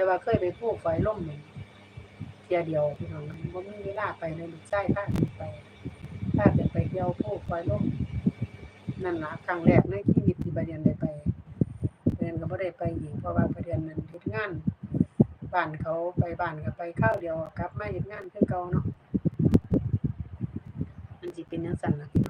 แต่ว่าเคยไปผูกไฟล่มหนึ่งเที่ยเดียวพี่น้องบ่มีเวลาไปเลยลูกชายพาขึ้นไปพาขึ้นไปเที่ยวผูกไฟล่มนั่นละครั้งแรกในชีวิตที่ประเรียนได้ไปประเรียนก็บ่ได้ไปอีกเพราะว่าประเรียนนั้นเฮ็ดงานบ้านเขาไปบ้านก็ไปข้าวเดียวกลับมาเฮ็ดงานคือเก่าเนาะมันสิเป็นจังซั่นละพี่น้อง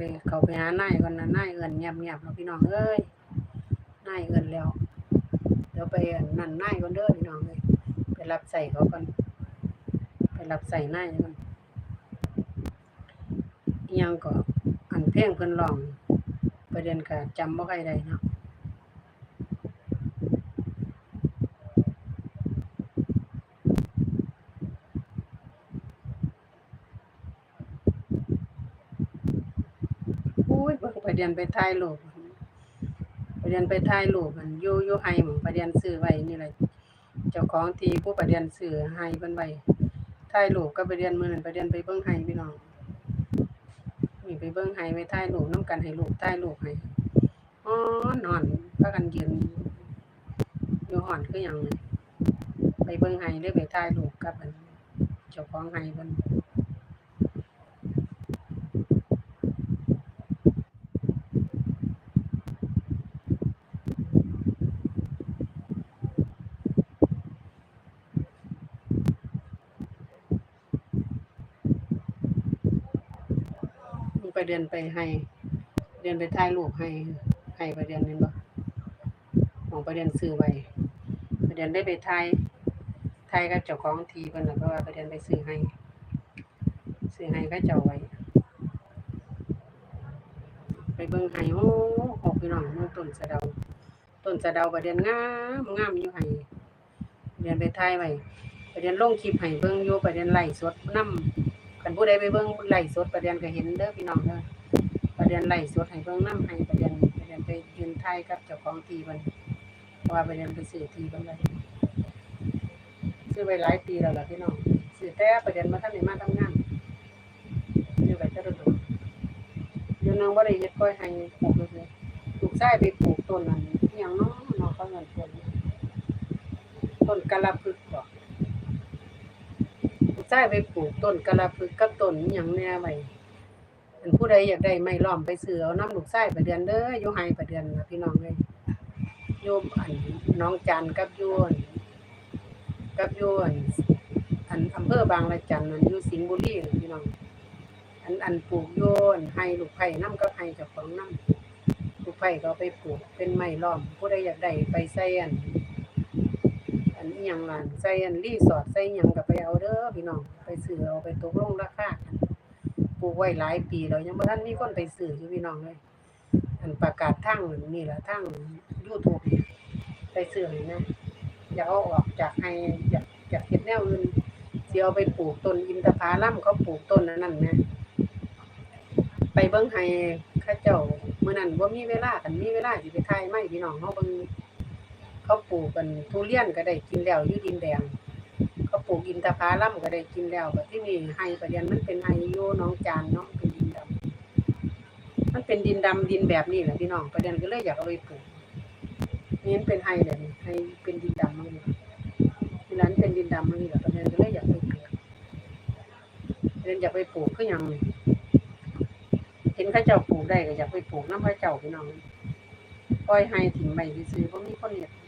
ไปเขาไปหานายก่อนนะนายเอินเงียบเงียบเราะพี่น้องเอ้ยนายเอินแล้วเดี๋ยวไปอันนั่นนายก่อนเด้อพี่น้องเลยไปรับใส่เขาก่อนไปรับใส่นายก่อนยังก็อันเพ่งเพิ่นลองประเด็นก็จำบ่ค่อยได้เนาะ อุ้ยเบิ่งประเด็นไปถ่ายรูปประเด็นไปถ่ายรูปมันอยู่อยู่ไห้หม้องประเด็นซื้อไว้นี่แหละเจ้าของที่ผู้ประเด็นซื้อให้เพิ่นไว้ถ่ายรูปกับประเด็นมื้อนั้นประเด็นไปเบิ่งไห้พี่น้องนี่ไปเบิ่งไห้ไปถ่ายรูปนํกันให้ลูกถ่ายรูปให้อ๋อนอนพากันยืนอยู่ห้อนคือหยังไปเบิ่งไห้เลยไปถ่ายรูปกับอันเจ้าของไห้เพิ่น ไปเดินไปให้เดินไปถ่ายรูปให้ให้ไปเดินนั่นบ่ของไปเดินซื้อไว้ไปเดินได้ไปถ่ายถ่ายกับเจ้าของทีเพิ่นน่ะเพราะว่าไปเดินไปซื้อให้ซื้อให้กับเจ้าไว้ ไปเบิ่งให้โอ้ออกพี่น้องเมืองต้นสะเดาต้นสะเดาประเด็นงามงามอยู่ให้เดินไปถ่ายไว้ประเด็นลงคลิปให้เบิ่งอยู่ประเด็นไลฟ์สดนำ คันผู้ใดไปเบิ่งไล่สดประเด็นก็เห็นเด้อพี่น้องเด้อประเด็นไล่สดให้เบิ่งนํให้ประเด็นประเด็นไปยืนถ่ายกับเจ้าของที่เพิ่นว่าประเด็นไปซื้อที่เพิ่นไว้ซื้อไว้หลายปีแล้วล่ะพี่น้องซื้อแต่ประเด็นมาทันได้มาทำงานซื้อไว้แต่โดนๆอยู่นึงบ่ได้เฮ็ดก้อยให้ปลูกซื่อๆลูกชายไปปลูกต้นนั้นอิหยังเนาะเนาะเขาเงินต้นต้นกะลาพึกษ์บ่ใช้ไปปลูกต้นกะลาพึกกับต้นอิหยังแน่ไว้อันผู้ใดอยากได้ไม้ล้อมไปซื้อเอาน้ำลูกไส้ประเดือนเด้ออยู่ไห้ประเดือนนะพี่น้องเอ้ยโยมอันน้องจันกับโยนกับโยนอันอำเภอบางละจันนั่นอยู่สิงห์บุรีนะพี่น้อง อันอันปลูกโยนให้ลูกไผ่น้ำกับให้เจ้าของน้ำลูกไผ่ก็เอาไปปลูกเป็นไม้ล้อม ผู้ใดอยากได้ไปใส่อัน อันนี้ยังล่ะใส่อันรีสอร์ทใส่หยังก็ไปเอาเด้อพี่น้องไปซื้อเอาไปตกลงราคากันปลูกไว้หลายปีแล้วยังบ่ทันมีคนไปซื้ออยู่พี่น้องเลยอันประกาศทางนี่ล่ะทาง YouTube ไปซื้อให้นะอยากเอาออกจากให้อยากอยากเฮ็ดแนวอื่นสิเอาไปปลูกต้นอินทผลัมเขาปลูกต้นนั้นนั่นนะไปเบิ่งให้เขาเจ้าเมื้อนั้นบ่ามีเวลากันมีเวลาสิไปถ่ายไม้พี่น้องเฮาเบิ่ง เขาปลูกกันทุเรียนก็ได้กินแล้วอยู่ดินแดงเขาปลูกอินทผลัมก็ได้กินแล้วแบบที่นี่ไฮประเด็นมันเป็นไฮโยน้องจานเนาะเป็นดินดำมันเป็นดินดำดินแบบนี้แหละพี่น้องประเด็นก็เลยอยากเอาไปปลูกนี่มันเป็นไฮแบบนี้ไฮเป็นดินดำมันนี่ที่ร้านเป็นดินดำมันนี่แหละประเด็นก็เลยอยากไปปลูกประเด็นอยากไปปลูกก็ยังเห็นข้าเจ้าปลูกได้ก็อยากไปปลูกน้ำข้าเจ้าพี่น้องปล่อยไฮถิ่มไปซื้อเพราะมีคนเห็ดก็อย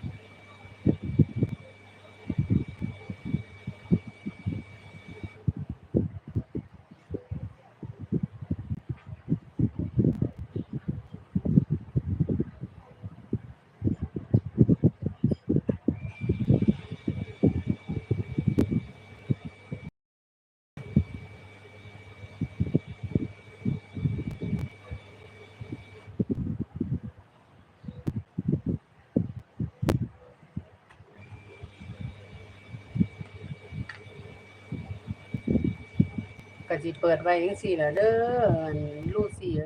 ก็สิเปิดไว้จังซี่ล่ะเด้ออั่น